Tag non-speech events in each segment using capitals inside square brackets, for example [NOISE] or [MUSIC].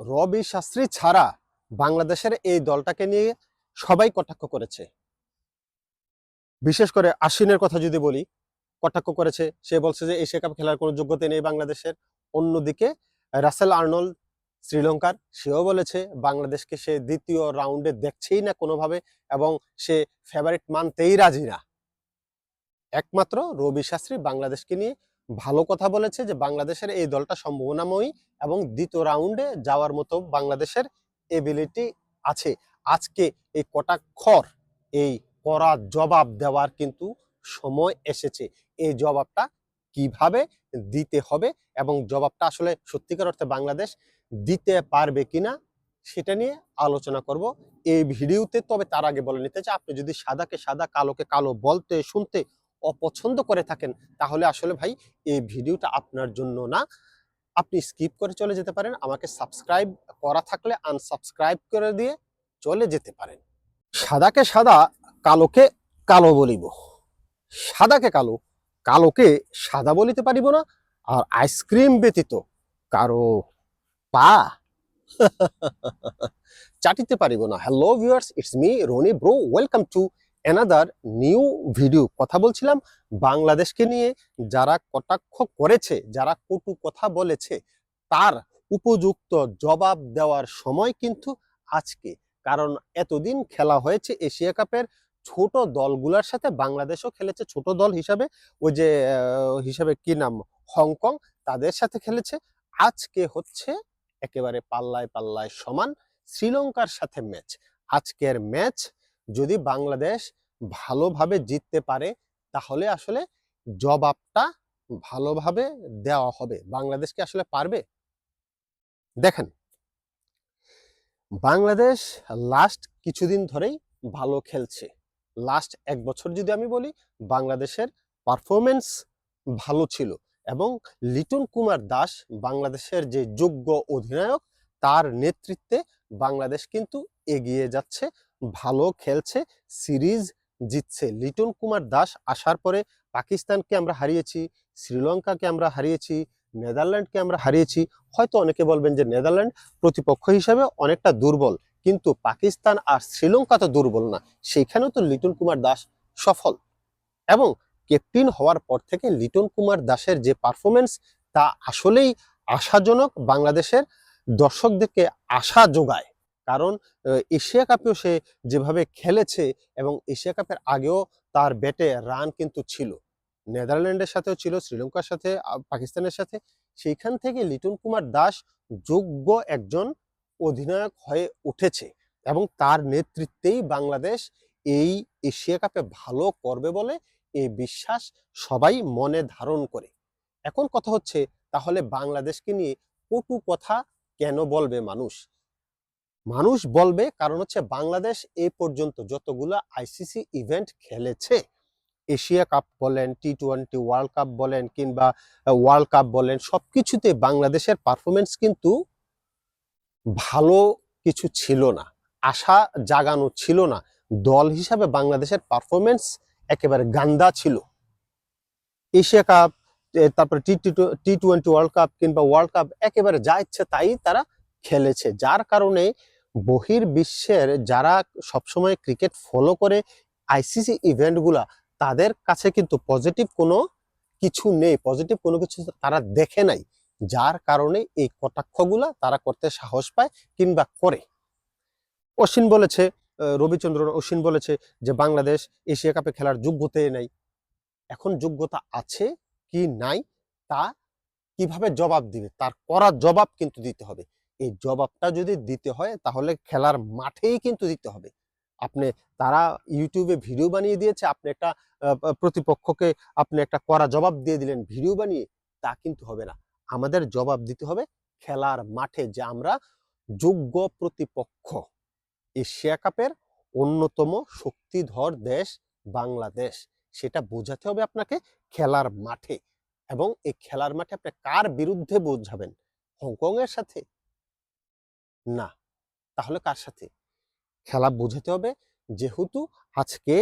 রবি শাস্ত্রী ছাড়া বাংলাদেশের এই দলটাকে নিয়ে সবাই কটাক্ষ করেছে। বিশেষ করে আশ্বিনের কথা যদি বলি, কটাক্ষ করেছে। সে বলছে যে, এশিয়া কাপ খেলার কোনো যোগ্যতা নেই বাংলাদেশের। অন্যদিকে রাসেল আর্নল্ড শ্রীলঙ্কার, সেও বলেছে বাংলাদেশকে সে দ্বিতীয় রাউন্ডে দেখছেই না কোনোভাবে এবং সে ফেভারিট মানতেই রাজি না। একমাত্র রবি শাস্ত্রী বাংলাদেশকে নিয়ে ভালো কথা বলেছে যে বাংলাদেশের এই দলটা সম্ভাবনাময়ী এবং দ্বিতীয় রাউন্ডে যাওয়ার মতো বাংলাদেশের এবিলিটি আছে। আজকে এই কটাক্ষর এই কড়া জবাব দেওয়ার কিন্তু সময় এসেছে। এই জবাবটা কীভাবে দিতে হবে এবং জবাবটা আসলে সত্যিকার অর্থে বাংলাদেশ দিতে পারবে কিনা সেটা নিয়ে আলোচনা করব। এই ভিডিওতে তবে তার আগে বলে নিতে চাই, আপনি যদি সাদাকে সাদা, কালোকে কালো বলতে, শুনতে অপছন্দ করে থাকেন, তাহলে আসলে ভাই এই ভিডিওটা আপনার জন্য না। আপনি স্কিপ করে চলে যেতে পারেন, আমাকে সাবস্ক্রাইব করা থাকলে আনসাবস্ক্রাইব করে দিয়ে চলে যেতে পারেন। সাদাকে সাদা, কালোকে কালো বলিব। সাদাকে কালো, কালোকে সাদা বলিতে পারিব না, আর আইসক্রিম ব্যতীত কারও পা [LAUGHS] চাটিতে পারিব না। Hello viewers it's me Rony bro welcome to another new video কথা বলছিলাম বাংলাদেশকে নিয়ে, যারা কটাক্ষ করেছে, যারা কটু কথা বলেছে, তার উপযুক্ত জবাব দেওয়ার সময় কিন্তু আজকে। কারণ এতদিন খেলা হয়েছে এশিয়া কাপের ছোট দলগুলোর সাথে, বাংলাদেশও খেলেছে ছোট দল হিসাবে, ওই যে হিসাবে কি নাম? হংকং, তাদের সাথে খেলেছে। আজকে হচ্ছে একেবারে পাল্লায় পাল্লায় সমান শ্রীলঙ্কার সাথে ম্যাচ আজকের ম্যাচ যদি বাংলাদেশ ভালোভাবে জিততে পারে, তাহলে আসলে জবাবটা ভালোভাবে দেওয়া হবে। বাংলাদেশ কি আসলে পারবে? দেখেন, বাংলাদেশ লাস্ট কিছুদিন ধরেই ভালো খেলছে। লাস্ট এক বছর যদি আমি বলি, বাংলাদেশের পারফরমেন্স ভালো ছিল এবং লিটন কুমার দাস বাংলাদেশের যে যোগ্য অধিনায়ক, তার নেতৃত্বে বাংলাদেশ কিন্তু এগিয়ে যাচ্ছে ভালো খেলছে, সিরিজ জিতছে। লিটন কুমার দাস আসার পরে পাকিস্তানকে আমরা হারিয়েছি, শ্রীলঙ্কাকে আমরা হারিয়েছি, নেদারল্যান্ডকে আমরা হারিয়েছি। হয়তো অনেকে বলবেন যে নেদারল্যান্ড প্রতিপক্ষ হিসাবে অনেকটা দুর্বল, কিন্তু পাকিস্তান আর শ্রীলঙ্কা তো দুর্বল না। সেখানেও তো লিটন কুমার দাস সফল। এবং ক্যাপ্টেন হওয়ার পর থেকে লিটন কুমার দাসের যে পারফরমেন্স তা আসলেই আশাজনক বাংলাদেশের দর্শকদেরকে আশা যোগায়। কারণ এশিয়া কাপেও সে যেভাবে খেলেছে এবং এশিয়া কাপের আগেও তার ব্যাটে রান কিন্তু ছিল। নেদারল্যান্ডের সাথেও ছিল, শ্রীলঙ্কার সাথে পাকিস্তানের সাথে। সেইখান থেকে লিটন কুমার দাস যোগ্য একজন অধিনায়ক হয়ে উঠেছে এবং তার নেতৃত্বেই বাংলাদেশ এই এশিয়া কাপে ভালো করবে বলে এই বিশ্বাস সবাই মনে ধারণ করে। এখন কথা হচ্ছে, তাহলে বাংলাদেশকে নিয়ে কটু কথা কেন বলবে মানুষ? মানুষ বলবে, কারণ হচ্ছে বাংলাদেশ এ পর্যন্ত যতগুলো আইসিসি ইভেন্ট খেলেছে। এশিয়া কাপ বলেন টি টোয়েন্টি ওয়ার্ল্ড কাপ বলেন, কিংবা ওয়ার্ল্ড কাপ বলেন, সবকিছুতে বাংলাদেশের পারফরমেন্স কিন্তু ভালো কিছু ছিল না। আশা জাগানো ছিল না। দল হিসাবে বাংলাদেশের পারফরমেন্স একেবারে গান্দা ছিল। এশিয়া কাপ তারপরে T T twenty world cup কিংবা ওয়ার্ল্ড কাপ একেবারে যা ইচ্ছে তাই তারা খেলেছে। যার কারণে বহির বিশ্বের যারা সবসময় ক্রিকেট ফলো করে আইসিসি ইভেন্টগুলা তাদের কাছে কিন্তু পজিটিভ কোনো কিছু নেই। পজিটিভ কোনো কিছু তারা দেখে নাই, যার কারণে এই কটাক্ষগুলা তারা করতে সাহস পায় কিংবা করে। অশ্বিন বলেছে রবিচন্দ্রন অশ্বিন বলেছে যে, বাংলাদেশ এশিয়া কাপে খেলার যোগ্যতাই নাই। এখন যোগ্যতা আছে কি নাই, তা কীভাবে জবাব দিবে? তার করা জবাব কিন্তু দিতে হবে। এই জবাবটা যদি দিতে হয়, তাহলে খেলার মাঠেই কিন্তু দিতে হবে। আপনি, তারা ইউটিউবে ভিডিও বানিয়ে দিয়েছে, আপনি একটা প্রতিপক্ষকে আপনি একটা করা জবাব দিয়ে দিলেন ভিডিও বানিয়ে, তা কিন্তু হবে না। আমাদের জবাব দিতে হবে খেলার মাঠে যে আমরা যোগ্য প্রতিপক্ষ। এশিয়া কাপের অন্যতম শক্তিধর দেশ বাংলাদেশ। সেটা বোঝাতে হবে আপনাকে খেলার মাঠে। এবং এই খেলার মাঠে আপনি কার বিরুদ্ধে বোঝাবেন? হংকং এর সাথে না। তাহলে কার সাথে? খেলা বোঝাতে হবে। যেহেতু আজকে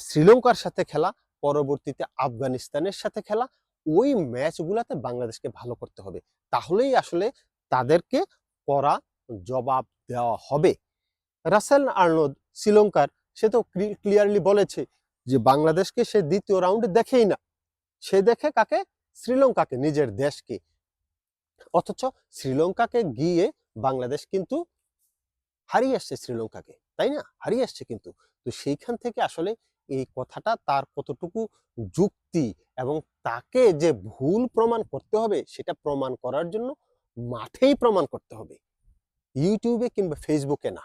শ্রীলঙ্কার সাথে খেলা, পরবর্তীতে আফগানিস্তানের সাথে খেলা, ওই ম্যাচগুলোতে বাংলাদেশকে ভালো করতে হবে। তাহলেই আসলে তাদেরকে করা জবাব দেওয়া হবে। রাসেল আর্নদ শ্রীলঙ্কার, সে তো ক্লিয়ারলি বলেছে যে বাংলাদেশকে সে দ্বিতীয় রাউন্ডে দেখেই না। সে দেখে কাকে? শ্রীলঙ্কাকে, নিজের দেশকে। অথচ শ্রীলঙ্কাকে গিয়ে বাংলাদেশ কিন্তু হারিয়ে আসছে শ্রীলঙ্কাকে, তাই না? হারিয়ে আসছে কিন্তু। তো সেইখান থেকে আসলে এই কথাটা তার কতটুকু যুক্তি এবং তাকে যে ভুল প্রমাণ করতে হবে, সেটা প্রমাণ করার জন্য মাঠেই প্রমাণ করতে হবে। ইউটিউবে কিংবা ফেসবুকে না।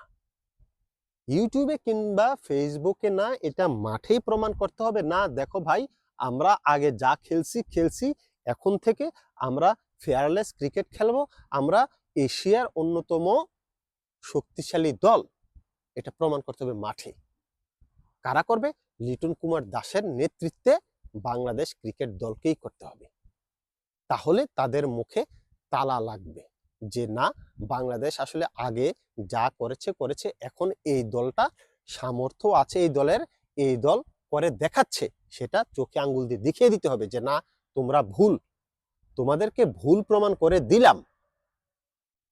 ইউটিউবে কিংবা ফেসবুকে না, এটা মাঠেই প্রমাণ করতে হবে, না, দেখো ভাই, আমরা আগে যা খেলছি খেলছি, এখন থেকে আমরা ফেয়ারলেস ক্রিকেট খেলব, আমরা এশিয়ার অন্যতম শক্তিশালী দল। এটা প্রমাণ করতে হবে মাঠে। কারা করবে? লিটন কুমার দাসের নেতৃত্বে বাংলাদেশ ক্রিকেট দলকেই করতে হবে। তাহলে তাদের মুখে তালা লাগবে যে, না, বাংলাদেশ আসলে আগে যা করেছে করেছে। এখন এই দলটা সামর্থ্য আছে, এই দলের, এই দল করে দেখাচ্ছে। সেটা চোখে আঙ্গুল দিয়ে দেখিয়ে দিতে হবে যে, না, তোমরা ভুল। তোমাদেরকে ভুল প্রমাণ করে দিলাম।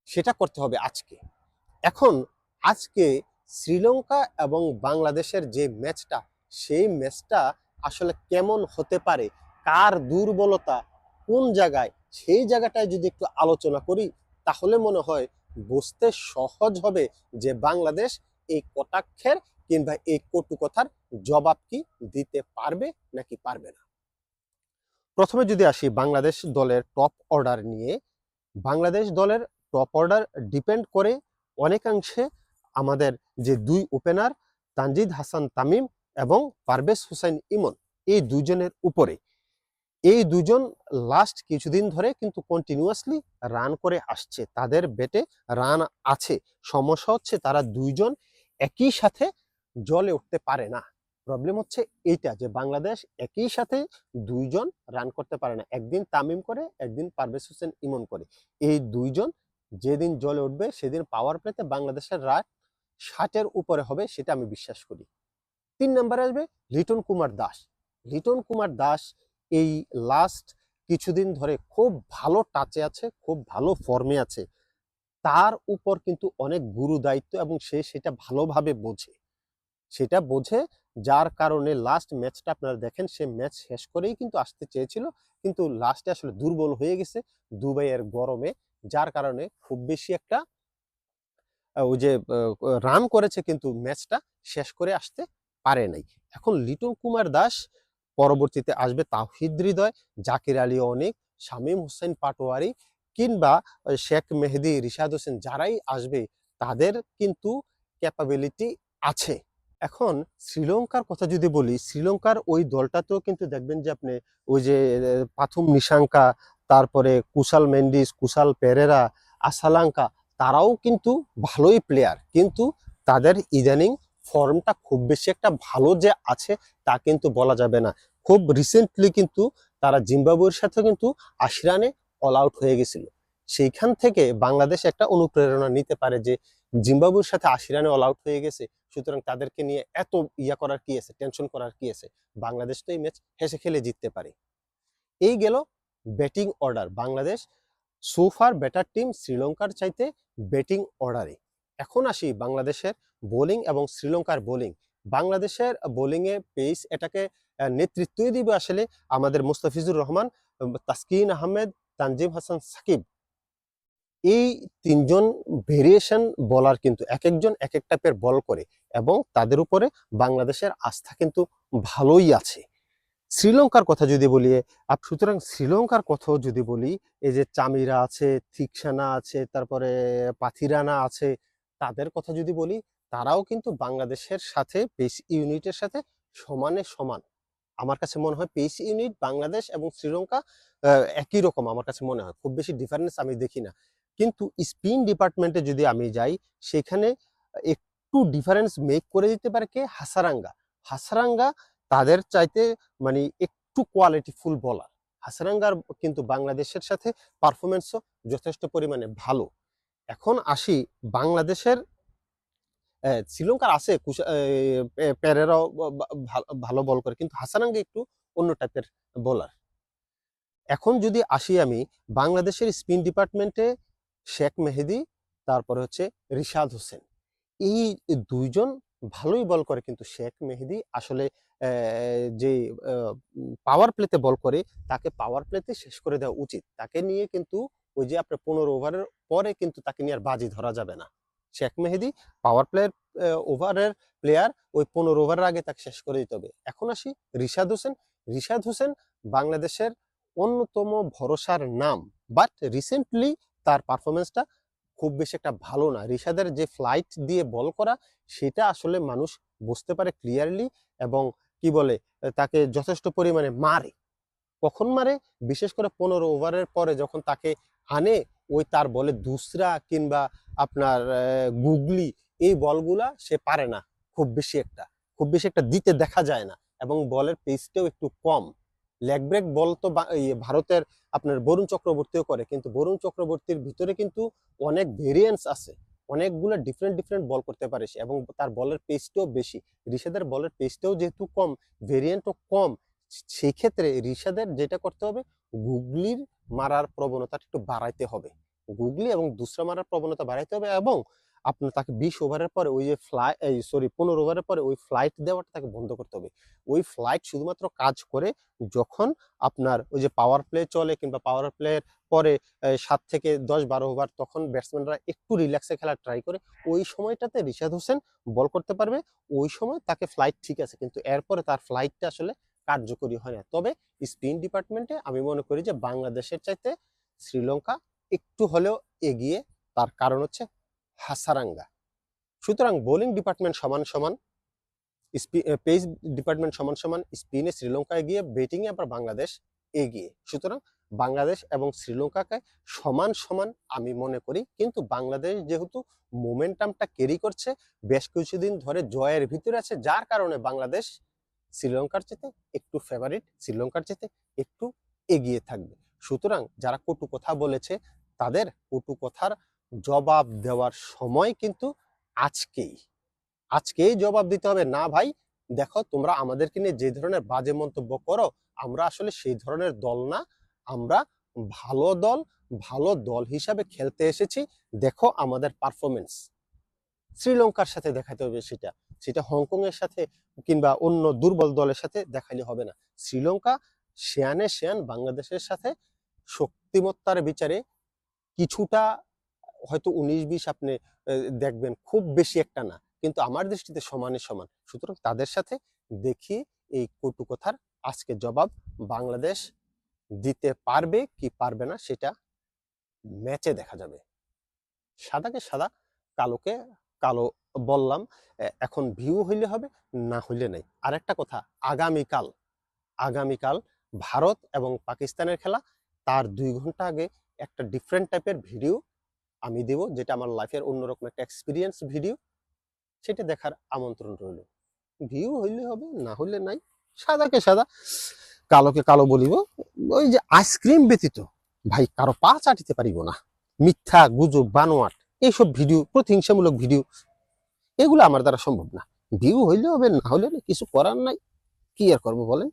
সেটা করতে হবে আজকে। এখন আজকে শ্রীলঙ্কা এবং বাংলাদেশের যে ম্যাচটা, সেই ম্যাচটা আসলে কেমন হতে পারে? কার দুর্বলতা? কোন জায়গায়? সেই জায়গাটায় যদি একটু আলোচনা করি, তাহলে মনে হয় বুঝতে সহজ হবে যে বাংলাদেশ এই কটাক্ষের কিংবা এই কটু কথার জবাব কি দিতে পারবে নাকি পারবে না। প্রথমে যদি আসি বাংলাদেশ দলের টপ অর্ডার নিয়ে, বাংলাদেশ দলের টপ অর্ডার ডিপেন্ড করে অনেকাংশে আমাদের যে দুই ওপেনার তানজিদ হাসান তামিম এবং পারভেজ হোসেন ইমন, এই দুজনের উপরে। এই দুজন লাস্ট কিছুদিন ধরে কিন্তু কন্টিনিউয়াসলি রান করে আসছে। তাদের বেটে রান আছে। সমস্যা হচ্ছে তারা দুইজন একই সাথে জলে উঠতে পারে না। প্রবলেম হচ্ছে এইটা যে বাংলাদেশ একই সাথে দুইজন রান করতে পারে না। একদিন তামিম করে, একদিন পারভেজ হোসেন ইমন করে। এই দুইজন যেদিন জলে উঠবে সেদিন পাওয়ার প্লেতে বাংলাদেশের রান ষাটের উপরে হবে সেটা আমি বিশ্বাস করি। তিন নম্বরে আসবে লিটন কুমার দাস। লিটন কুমার দাস এই লাস্ট কিছুদিন ধরে খুব ভালো টাচে আছে, খুব ভালো ফর্মে আছে। তার উপর কিন্তু অনেক গুরু দায়িত্ব এবং সে সেটা ভালোভাবে বোঝে। সেটা বোঝে যার কারণে লাস্ট ম্যাচটা আপনারা দেখেন, সে ম্যাচ শেষ করেই কিন্তু আসতে চেয়েছিল, কিন্তু লাস্টে আসলে দুর্বল হয়ে গেছে দুবাইয়ের গরমে, যার কারণে খুব বেশি একটা ওই যে রান করেছে কিন্তু ম্যাচটা শেষ করে আসতে পারে নাই। এখন লিটন কুমার দাস পরবর্তীতে আসবে তাহিদ হৃদয়, জাকির আলী অনেক, শামীম হোসেন পাটোয়ারি কিংবা শেখ মেহেদি, রিশাদ হোসেন যারাই আসবে তাদের কিন্তু ক্যাপাবিলিটি আছে। এখন শ্রীলঙ্কার কথা যদি বলি, শ্রীলঙ্কার ওই দলটাতেও কিন্তু দেখবেন যে আপনি ওই যে পাথুম নিশাঙ্কা, তারপরে কুশাল মেন্ডিস, কুশাল পেরেরা আসালাঙ্কা তারাও কিন্তু ভালোই প্লেয়ার কিন্তু তাদের ইদানিং ফর্মটা খুব বেশি একটা ভালো যে আছে, তা কিন্তু বলা যাবে না। খুব রিসেন্টলি কিন্তু তারা জিম্বাবুয়ের সাথে কিন্তু আশি রানে অল আউট হয়ে গেছিল। সেইখান থেকে বাংলাদেশ একটা অনুপ্রেরণা নিতে পারে যে জিম্বাবুয়ের সাথে আশি রানে অল আউট হয়ে গেছে। সুতরাং তাদেরকে নিয়ে এত ইয়া করার কি আছে টেনশন করার কি আছে? বাংলাদেশ তো এই ম্যাচ হেসে খেলে জিততে পারে। এই গেল ব্যাটিং অর্ডার বাংলাদেশ সোফার ব্যাটার টিম শ্রীলঙ্কার চাইতে ব্যাটিং অর্ডারে এখন আসি বাংলাদেশের বোলিং এবং শ্রীলঙ্কার বোলিং বাংলাদেশের বোলিংয়ে পেস এটাকে নেতৃত্বই দিবে আসলে আমাদের মুস্তাফিজুর রহমান তাসকিন আহমেদ, তানজিম হাসান সাকিব। এই তিনজন ভেরিয়েশন বলার কিন্তু এক একজন এক এক টাইপের বল করে এবং তাদের উপরে বাংলাদেশের আস্থা কিন্তু ভালোই আছে। শ্রীলঙ্কার কথা যদি বলি সুতরাং শ্রীলঙ্কার কথাও যদি বলি, এই যে চামিরা আছে, থিকসানা আছে, তারপরে পাথিরানা আছে, তাদের কথা যদি বলি, তারাও কিন্তু বাংলাদেশের সাথে পেস ইউনিটের সাথে সমানে সমান। আমার কাছে মনে হয় পেস ইউনিট বাংলাদেশ এবং শ্রীলঙ্কা একই রকম আমার কাছে মনে হয়। খুব বেশি ডিফারেন্স আমি দেখি না। কিন্তু স্পিন ডিপার্টমেন্টে যদি আমি যাই সেখানে একটু ডিফারেন্স মেক করে দিতে পারে কে? হাসারাঙ্গা। হাসারাঙ্গা তাদের চাইতে মানে একটু কোয়ালিটি ফুল বলার। হাসারাঙ্গার কিন্তু বাংলাদেশের সাথে পারফরমেন্সও যথেষ্ট পরিমাণে ভালো। এখন আসি বাংলাদেশের শ্রীলঙ্কার আছে কুশা- আহ, পে- পেরেরাও বা- বা- ভা- ভালো বল করে কিন্তু হাসারাঙ্গা একটু অন্য টাইপের বোলার। এখন যদি আসি আমি বাংলাদেশের স্পিন ডিপার্টমেন্টে শেখ মেহেদি, তারপরে হচ্ছে রিশাদ হোসেন। এই দুইজন ভালোই বল করে কিন্তু শেখ মেহেদি। আসলে যে পাওয়ার প্লেতে বল করে, তাকে পাওয়ার প্লেতে শেষ করে দেওয়া উচিত। তাকে নিয়ে কিন্তু ওই যে আপনার পনেরো ওভারের পরে কিন্তু তাকে নিয়ে আর বাজি ধরা যাবে না। শেখ মেহেদি পাওয়ার প্লেয়ার ওভারের প্লেয়ার ওই পনেরো ওভারের আগে তাকে শেষ করে দিতে হবে। এখন আসি রিশাদ হোসেন। রিশাদ হোসেন বাংলাদেশের অন্যতম ভরসার নাম। বাট রিসেন্টলি তার পারফরমেন্সটা খুব বেশি একটা ভালো না। রিশাদের যে ফ্লাইট দিয়ে বল করা, সেটা আসলে মানুষ বুঝতে পারে ক্লিয়ারলি এবং কি বলে, তাকে যথেষ্ট পরিমাণে মারে। কখন মারে? বিশেষ করে পনেরো ওভারের পরে যখন তাকে আনে, ওই তার বলে দুসরা কিংবা আপনার গুগলি, এই বলগুলা সে পারে না। খুব বেশি একটা, খুব বেশি একটা দিতে দেখা যায় না এবং বলের পেসটাও একটু কম। লেগ ব্রেক বল তো ভারতের আপনার বরুণ চক্রবর্তীও করে, কিন্তু বরুণ চক্রবর্তীর ভিতরে কিন্তু অনেক ভেরিয়েন্স আছে। অনেকগুলো ডিফারেন্ট ডিফারেন্ট বল করতে পারে সে এবং তার বলের পেসটাও বেশি। ঋষাদের বলের পেসটাও যেহেতু কম ভেরিয়েন্টও কম সেই ক্ষেত্রে ঋষাদের যেটা করতে হবে, গুগলির মারার প্রবণতাটা একটু বাড়াইতে হবে। গুগলি এবং দুসরা মারার প্রবণতা বাড়াইতে হবে এবং আপনার তাকে বিশ ওভারের পরে ওই যে ফ্লাই এই সরি পনেরো ওভারের পরে ওই ফ্লাইট দেওয়াটা তাকে বন্ধ করতে হবে। ওই ফ্লাইট শুধুমাত্র কাজ করে যখন আপনার ওই যে পাওয়ার প্লে চলে কিংবা পাওয়ার প্লের পরে সাত থেকে দশ বারো ওভার তখন ব্যাটসম্যানরা একটু রিল্যাক্সে খেলা ট্রাই করে, ওই সময়টাতে রিশাদ হোসেন বল করতে পারবে, ওই সময় তাকে ফ্লাইট ঠিক আছে, কিন্তু এরপরে তার ফ্লাইটটা আসলে কার্যকরী হয় না। তবে স্পিন ডিপার্টমেন্টে আমি মনে করি যে বাংলাদেশের চাইতে শ্রীলঙ্কা একটু হলেও এগিয়ে, তার কারণ হচ্ছে হাসারাঙ্গা। সুতরাং বোলিং ডিপার্টমেন্ট সমান সমান পেস ডিপার্টমেন্ট সমান সমান, স্পিনে শ্রীলঙ্কায় গিয়ে ব্যাটিংয়ে আবার বাংলাদেশ এগিয়ে। সুতরাং বাংলাদেশ এবং শ্রীলঙ্কাকে সমান সমান আমি মনে করি, কিন্তু বাংলাদেশ যেহেতু মোমেন্টামটা ক্যারি করছে, বেশ কিছুদিন ধরে জয়ের ভিতরে আছে, যার কারণে বাংলাদেশ শ্রীলঙ্কার চেতে একটু ফেভারিট শ্রীলঙ্কার চেতে একটু এগিয়ে থাকবে। সুতরাং যারা কটু কথা বলেছে, তাদের কটু কথার জবাব দেওয়ার সময় কিন্তু আজকেই। আজকেই জবাব দিতে হবে। না ভাই, দেখো তোমরা আমাদেরকে নিয়ে যে ধরনের বাজে মন্তব্য করো, আমরা আসলে সেই ধরনের দল না। আমরা ভালো দল ভালো দল হিসাবে খেলতে এসেছি। দেখো আমাদের পারফরমেন্স শ্রীলঙ্কার সাথে দেখাতে হবে সেটা। সেটা হংকং এর সাথে কিংবা অন্য দুর্বল দলের সাথে দেখাইলে হবে না। শ্রীলঙ্কা শেয়ানে শেয়ান বাংলাদেশের সাথে শক্তিমত্তার বিচারে কিছুটা হয়তো উনিশ, বিশ আপনি দেখবেন, খুব বেশি একটা না। কিন্তু আমার দৃষ্টিতে সমানে সমান। সুতরাং তাদের সাথে দেখি এই কটু কথার আজকে জবাব বাংলাদেশ দিতে পারবে কি পারবে না সেটা ম্যাচে দেখা যাবে। সাদাকে সাদা, কালোকে কালো বললাম এখন ভিউ হইলে হবে, না হইলে নাই। আরেকটা কথা, আগামীকাল আগামীকাল ভারত এবং পাকিস্তানের খেলা, তার দুই ঘণ্টা আগে একটা ডিফারেন্ট টাইপের ভিডিও আমি দেব, যেটা আমার লাইফের অন্যরকম একটা এক্সপিরিয়েন্স ভিডিও সেটা দেখার আমন্ত্রণ রইল। ভিউ হইলে হবে, না হইলে নাই। সাদাকে সাদা, কালোকে কালো বলিব। ওই যে আইসক্রিম ব্যতীত, ভাই কারও পা চাটিতে পারিব না। মিথ্যা, গুজব, বানোয়াট, এইসব ভিডিও প্রতিহিংসামূলক ভিডিও এগুলো আমার দ্বারা সম্ভব না। ভিউ হইলে হবে, না হলে কিছু করার নাই। কি আর করব বলেন?